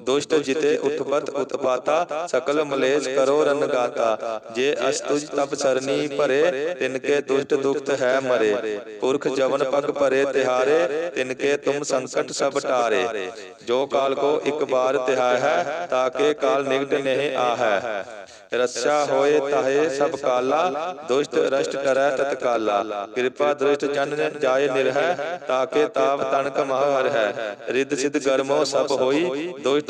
ਦੁਸ਼ਟ ਜਿਤੇ ਉਤਪਤ ਉਤਪਾਤਾ ਸਕਲ ਮਲੇਸ਼ ਕਰੋ ਰਨ ਗਾਤਾ। ਜੇ ਅਸਤੁਜ ਤਬ ਸਰਨੀ ਭਰੇ ਤਿਨਕੇ ਦੁਸ਼ਟ ਦੁਖਤ ਹੈ ਮਰੇ। ਪੁਰਖ ਜਵਨ ਪਗ ਭਰੇ ਤਿਹਾਰੇ ਤਿਨਕੇ ਤੁਮ ਸੰਕਟ ਸਭ ਟਾਰੇ। ਜੋ ਕਾਲ ਕੋ ਇੱਕ ਬਾਰ ਤਿਹਾਇ ਹੈ ਤਾਕੇ ਕਾਲ ਨਿਗਟ ਨਹੀਂ ਆਹੈ। ਰੱਛਾ ਹੋਏ ਤਾਹੇ ਸਭ ਕਾਲਾ, ਦੁਸ਼ਟ ਰਸ਼ਟ ਕਰੈ ਤਤਕਾਲਾ। ਕਿਰਪਾ ਦ੍ਰਿਸ਼ਟ ਜਨ ਜਾਏ ਨਿਰਹਿ ਤਾਕੇ ਤਾਪ ਤਨਕ ਮਹ ਹਰ ਹੈ ਰਿੱਧ ਸਿਧ ਗਰਮੋ ਸਭ ਹੋਈ, ਦੁਸ਼ਟ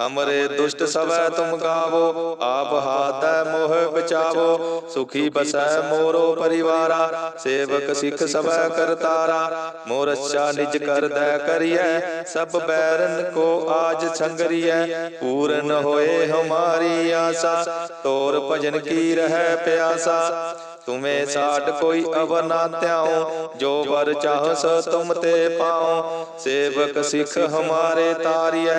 امرے دشت سوے تم گاو آپ ہاتھ موہ بچاو سکھی بس ہے سکھ سوے کرتارا سب کر تارا مورج سب بیرن کو آج سنگری پورن ہوئے ہماری آسا تور پجن کی رہے پیاسا تمہیں ساٹھ کوئی اب نہ تیاؤں جو بر چاہ سم تے پاؤں سیوک سکھ ہمارے تاریہ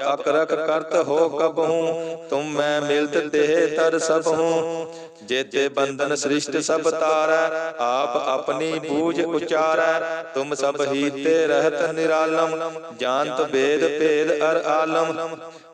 ਅਕਰਕ ਕਰਤ ਹੋ ਕਬਹੂ, ਤੁਮ ਮੈਂ ਮਿਲਤ ਦੇਹ ਤਰ ਸਭ ਹੂੰ ਜੇਤੇ ਬੰਧਨ ਸ੍ਰਿਸ਼ਟ ਸਭ ਤਾਰੈ, ਆਪ ਆਪਣੀ ਬੂਝ ਉਚਾਰੈ। ਤੁਮ ਸਭ ਹੀ ਤੇ ਰਹਿਤ ਨਿਰਾਲਮ, ਜਾਣਤ ਵੇਦ ਭੇਦ ਅਰ ਆਲਮ।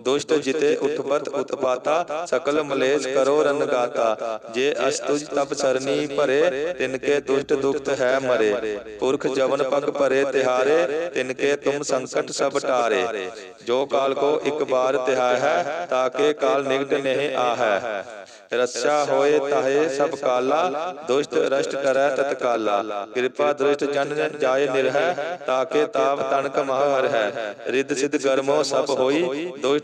ਦੁਸ਼ਟ ਜਿਤੇ ਉਤਪਤ ਉਤਪਾਤਾ, ਸਕਲ ਮਲੇਸ਼ ਕਰੋ ਰਨ ਗਾਤਾ। ਜੇ ਅਸਤੁਜ ਤਪ ਸਰਨੀ ਭਰੇ, ਤਿਨਕੇ ਦੁਸ਼ਟ ਦੁਖਤ ਹੈ ਮਰੇ। ਪੁਰਖ ਜਵਨ ਪਗ ਭਰੇ ਤਿਹਾਰੇ, ਤਿਨਕੇ ਤੁਮ ਸੰਕਟ ਸਭ ਟਾਰੇ। ਜੋ ਕਾਲ ਕੋ ਇੱਕ ਬਾਰ ਤਿਹਾਇ ਹੈ, ਤਾਕੇ ਕਾਲ ਨਿਗਟ ਨਹੀਂ ਆਹੈ। ਰੱਛਾ ਹੋਏ ਤਾਹੇ ਸਭ ਕਾਲਾ, ਦੁਸ਼ਟ ਰਸ਼ਟ ਕਰੈ ਤਤਕਾਲਾ ਕਿਰਪਾ ਦ੍ਰਿਸ਼ਟ ਜਨ ਜਾਏ ਨਿਰਹਿ, ਤਾਕੇ ਤਾਪ ਤਨਕ ਮਹਰ ਹੈ ਰਿੱਧ ਸਿਧ ਗਰਮੋ ਸਭ ਹੋਈ, ਦੁਸ਼ਟ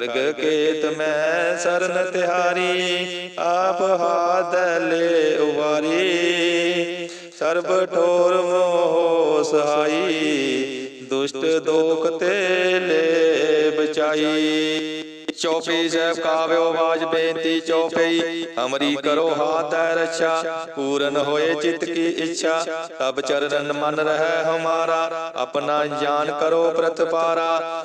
ਖੜਗ ਕੇਤ ਮੈਂ ਸਰਨ ਤਿਹਾਰੀ, ਆਪ ਹਾਥ ਲੈ ਉਵਾਰੀ। ਸਰਬ ਠੋਰ ਮੋਹ ਸਹਾਈ, ਦੁਸ਼ਟ ਦੋਖ ਤੇ ਲੈ ਬਚਾਈ ਚੌਪਈ ਸਾਹਿਬ ਕਾਵਿਓ ਬਾਜ ਬੇਨਤੀ ਚੌਪਈ, ਅਮਰੀ ਕਰੋ ਹਾਥ ਹੈ ਪੂਰਨ ਹੋਏ ਚਿਤ ਕੀ ਇੱਛਾ। ਤਬ ਚਰਨ ਮਨ ਰਹਿ ਹਮਾਰਾ, ਆਪਣਾ ਜਾਨ ਕਰੋ ਪ੍ਰਤਪਾਰਾ।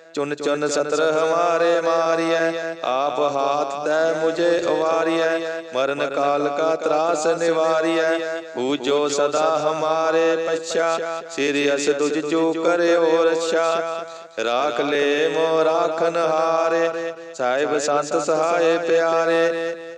ਚੁਨ ਚੁਨ ਸਤਰ ਹਮਾਰੇ ਮਾਰੀਐ। ਆਪ ਹਾਥ ਦੈ ਮੁਝੇ ਉਵਾਰੀਐ ਮਰਨ ਕਾਲ ਕਾ ਤਰਾਸ ਨਿਵਾਰੀਐ। ਜੋ ਸਦਾ ਹਮਾਰੇ ਪਛਾ। ਸਿਰ ਅਸ ਤੁਝ ਜੋ ਕਰਿਓ ਰਛਾ। ਰਾਖ ਲੈ ਮੋ ਰਾਖਨ ਹਾਰੇ। ਸਾਹਿਬ ਸੰਤ ਸਹਾਏ ਪਿਆਰੇ।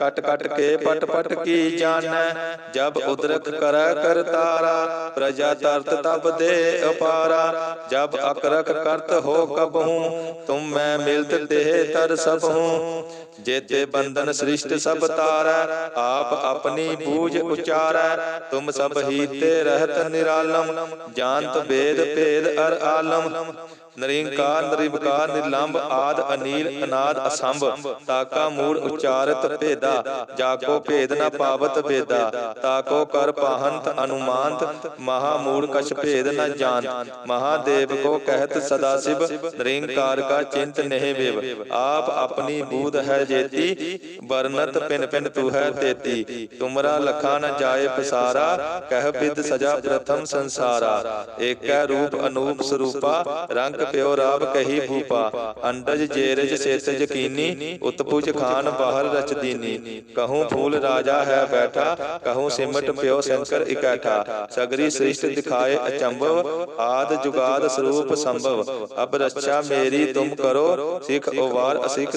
ਕਟ ਕਟ ਕੇ ਪਟ ਪਟ ਕੀ ਜਾਣੈ? ਜਬ ਉਦਰਕ ਕਰ ਕਰਤਾਰਾ ਪ੍ਰਜਾ ਤਰਤ ਤਬ ਦੇ ਅਪਾਰਾ। ਜਬ ਅਕਰਕ ਕਰਤ ਹੋ ਕਬਹੂ, ਤੁਮ ਮੈਂ ਮਿਲਤ ਦੇਹ ਤਰ ਸਭ ਹੂੰ ਜੇਤੇ ਬੰਧਨ ਸ੍ਰਿਸ਼ਟ ਸਭ ਤਾਰੈ ਆਪ ਆਪਣੀ ਬੂਝ ਉਚਾਰੈ ਤੁਮ ਸਭ ਹੀ ਤੇ ਰਹਿਤ ਨਿਰਾਲਮ ਜਾਣਤ ਵੇਦ ਭੇਦ ਅਰ ਆਲਮ ਨਰਿੰਕਾਰ ਨਿਰਵਿਕਾਰ ਨਿਰਲੰਭ ਆਦ ਅਨੀਲ ਅਨਾਦ ਅਸੰਭ। ਤਾਕਾ ਮੂੜ ਉਚਾਰਤ ਭੇਦਾ ਜਾਕੋ ਭੇਦ ਨ ਪਾਵਤ ਵੇਦਾ ਤਾਕੋ ਕਰ ਪਾਹੰਤ ਅਨੁਮਾਨਤ ਮਹਾ ਮੂੜ ਕਛ ਭੇਦ ਨ ਜਾਣ। ਮਹਾਦੇਵ ਕੋ ਕਹਿਤ ਸਦਾ ਸਿਵ ਨਿਰੰਕਾਰ ਕਾ ਚਿੰਤ ਨਹਿ ਵਿਵ। ਆਪ ਆਪਣੀ ਬੂਧ ਹੈ ਜੇਤੀ, ਵਰਨਤ ਪਿਨ ਪਿਨ ਤੂ ਹੈ ਤੇਤੀ। ਤੁਮਰਾ ਲਖਾ ਨ ਜਾਏ ਪਸਾਰਾ, ਕਹਿ ਬਿਦ ਸਜਾ ਪ੍ਰਥਮ ਸੰਸਾਰਾ। ਏਕੈ ਰੂਪ ਅਨੂਪ ਸਰੂਪਾ, ਰੰਗ ਪਿਓ ਰਾਬ ਕਹੀ ਭੂਪਾ। ਅੰਡਜ ਜੇਰਜ ਸੇਤ ਯਕੀਨੀ ਉਤਪੁਜ ਖਾਨ ਬਾਹਰ ਰਚ ਦੀਨੀ। ਕਹੂੰ ਫੂਲ ਰਾਜਾ ਹੈ ਬੈਠਾ, ਕਹੂੰ ਸਿਮਟ ਪਿਓ ਸ਼ੰਕਰ ਇਕੈਠਾ। ਸਗਰੀ ਸ੍ਰਿਸ਼ਟ ਦਿਖਾਏ ਅਚੰਭਵ, ਆਦ ਜੁਗਾਦ ਸਰੂਪ ਸੰਭਵ। ਅਬ ਰੱਛਾ ਮੇਰੀ ਤੁਮ ਕਰੋ, ਸਿਖ ਉਵਾਰ ਅਸਿਖ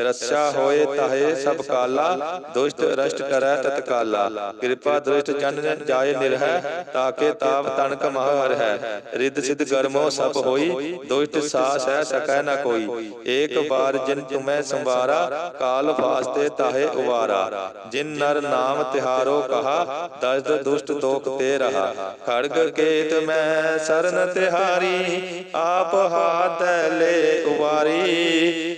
ਰੱਛਾ ਹੋਏ ਤਾਹੇ ਸਭ ਕਾਲਾ, ਦੁਸ਼ਟ ਰਸ਼ਟ ਕਰੈ ਤਤਕਾਲਾ ਕਿਰਪਾ ਦ੍ਰਿਸ਼ਟ ਜਨ ਜਾਏ ਨਿਰਹਿ, ਤਾਕੇ ਤਾਪ ਤਣਕ ਮਹ ਹਰ ਹੈ ਰਿੱਧ ਸਿਧ ਗਰਮੋ ਸਭ ਹੋਈ, ਦੁਸ਼ਟ ਸਾਸ ਹੈ ਸਕੈ ਨਾ ਕੋਈ। ਏਕ ਬਾਰ ਜਿਨ ਤੁਮੈ ਸੰਵਾਰਾ, ਕਾਲ ਫਾਸਤੇ ਤਾਹੇ ਉਵਾਰਾ। ਜਿਨ ਨਰ ਨਾਮ ਤਿਹਾਰੋ ਕਹਾ, ਦਸਦ ਦੁਸ਼ਟ ਤੋਕ ਤੇ ਰਹਾ। ਖੜਗ ਕੇਤ ਮੈਂ ਸਰਨ ਤਿਹਾਰੀ, ਆਪ ਹਾਥ ਲੈ ਉਵਾਰੀ।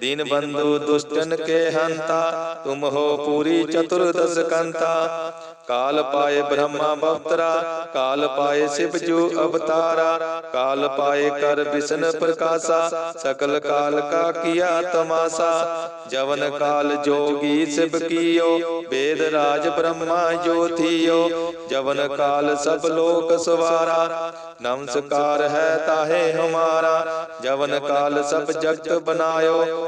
ਦੀਨ ਬੰਧੂ ਦੁਸ਼ਟਨ ਕੇ ਹੰਤਾ ਤੁਮ ਹੋ ਪੂਰੀ ਚਤੁਰਦਸ ਕੰਤਾ ਕਾਲ ਪਾਏ ਬ੍ਰਹਮਾ ਬਵਤਰਾ ਕਾਲ ਪਾਏ ਸਿਵ ਜੂ ਅਵਤਾਰਾ ਹਮਾਰਾ ਕਾਲ ਪਾਏ ਕਰ ਬਿਸ਼ਨ ਪ੍ਰਕਾਸ਼ਾ ਸਕਲ ਕਾਲ ਕਾ ਕੀਆ ਤਮਾਸਾ ਜਵਨ ਕਾਲ ਜੋਗੀ ਸਿਬ ਕੀਓ ਵੇਦ ਰਾਜ ਬ੍ਰਹਮਾ ਜੋਤੀਓ ਜਵਨ ਕਾਲ ਸਭ ਲੋਕ ਸਵਾਰਾ ਨਮਸਕਾਰ ਹੈ ਤਾਹੇ ਹਮਾਰਾ ਜਵਨ ਕਾਲ ਸਭ ਜਗਤ ਬਨਾਇਓ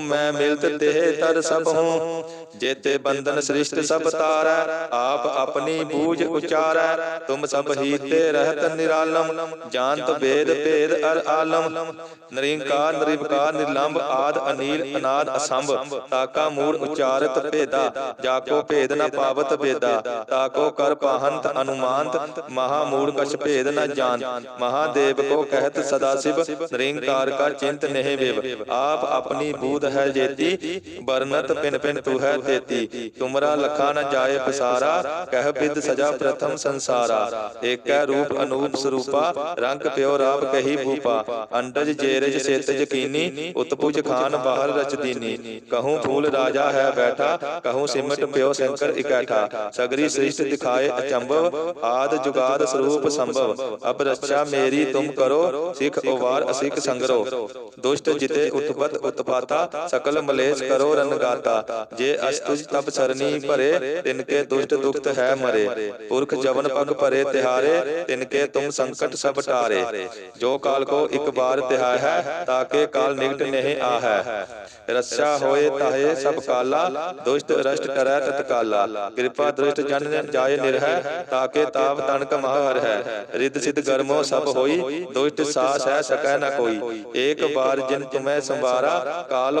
ਮੈਂ ਮਿਲਤ ਦੇਹ ਤਰ ਸਭ ਹੂੰ। ਜੇਤੇ ਬੰਧਨ ਸ੍ਰਿਸ਼ਟ ਸਭ ਤਾਰੈ, ਆਪ ਆਪਣੀ ਬੂਝ ਉਚਾਰੈ। ਤੁਮ ਸਭ ਹੀ ਤੇ ਰਹਿਤ ਨਿਰਾਲਮ ਜਾਣਤ ਵੇਦ ਭੇਦ ਅਰ ਆਲਮ। ਨਰਿੰਕਾਰ ਨਿਰਵਕਾਰ ਨਿਰਲੰਭ ਆਦ, ਅਨੀਲ, ਅਨਾਦ, ਅਸੰਭ। ਤਾਕਾ ਮੂੜ ਉਚਾਰਤ ਭੇਦਾ, ਜਾਕੋ ਭੇਦ ਨ ਪਾਵਤ ਵੇਦਾ ਤਾਕੋ ਕਰ ਪਾਹੰਤ ਅਨੁਮਾਨਤ, ਮਹਾ ਮੂੜ ਕਛ ਭੇਦ ਨ ਜਾਣ ਮਹਾਦੇਵ ਕੋ ਕਹਿਤ ਸਦਾ ਸਿਵ, ਨਿਰੰਕਾਰ ਕਾ ਚਿੰਤ ਨਹਿ ਵਿਵ। ਆਪ ਆਪਣੀ ਬੂਧ ਹੈ ਜੇਤੀ ਬਰਨਤ ਪਿਨ ਪਿਨ ਤੂ ਹੈ ਤੇਤੀ। ਤੁਮਰਾ ਲਖਾ ਨ ਜਾਏ ਪਸਾਰਾ, ਕਹਿ ਬਿਦ ਸਜਾ ਪ੍ਰਥਮ ਸੰਸਾਰਾ। ਏਕੈ ਰੂਪ ਅਨੂਪ ਸਰੂਪਾ, ਰੰਗ ਪਿਓ ਰਾਪ ਕਹੀ ਭੂਪਾ। ਅੰਡਜ ਜੇਰਜ ਸੇਤਜ ਕੀਨੀ, ਉਤਪੁਜ ਖਾਨ ਬਾਹਰ ਰਚ ਕਹੂੰ ਫੂਲ ਰਾਜਾ ਹੈ ਬੈਠਾ, ਕਹੂੰ ਸਿਮਟ ਪਿਓ ਸ਼ੰਕਰ ਇਕੱਠਾ। ਸਗਰੀ ਸ੍ਰਿਸ਼ਟ ਦਿਖਾਏ ਅਚੰਭਵ, ਆਦ ਜੁਗਾਦ ਸਰੂਪ ਸੰਭਵ। ਅਬ ਰੱਛਾ ਮੇਰੀ ਤੁਮ ਕਰੋ, ਸਿਖ ਉਵਾਰ ਅਸਿਕ ਸੰਗਰੋ। ਦੁਸ਼ਟ ਜਿਤੇ ਉਤਪਤ ਉਤਪਾਤਾ ਸਕਲ ਮਲੇਸ਼ ਕਰੋ ਰਨਗਾਤਾ ਜੇ ਅਸਤੁਜ ਤਬ ਸਰਨੀ ਭਰੇ, ਤਿਨਕੇ ਦੁਸ਼ਟ ਦੁਖਤ ਹੈ ਮਰੇ। ਪੁਰਖ ਜਵਨ ਪਗ ਭਰੇ ਤਿਹਾਰੇ, ਤਿਨਕੇ ਤੁਮ ਸੰਕਟ ਸਭ ਟਾਰੇ। ਜੋ ਕਾਲ ਕੋ ਇੱਕ ਬਾਰ ਤਿਹਾਇ ਹੈ, ਤਾਕੇ ਕਾਲ ਨਿਕਟ ਨਹੀਂ ਆਹੈ। ਰੱਛਾ ਹੋਏ ਤਾਹੇ ਸਭ ਕਾਲਾ, ਦੁਸ਼ਟ ਰਸ਼ਟ ਕਰੈ ਤਤਕਾਲਾ। ਕਿਰਪਾ ਦ੍ਰਿਸ਼ਟ ਜਨ ਜਾਏ ਨਿਰਹਿ, ਤਾਕੇ ਤਾਪ ਤਨਕ ਮਹਰ ਹੈ। ਰਿੱਧ ਸਿਧ ਗਰਮੋ ਸਭ ਹੋਈ, ਦੁਸ਼ਟ ਸਾਸ ਹੈ ਸਕੈ ਨ ਕੋਈ। ਏਕ ਬਾਰ ਜਿਨ ਤੁਮੈ ਸੰਵਾਰਾ, ਕਾਲ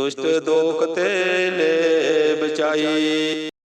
ਦੁਸ਼ਟ ਦੋਖ ਤੇ ਲੈ ਬਚਾਈ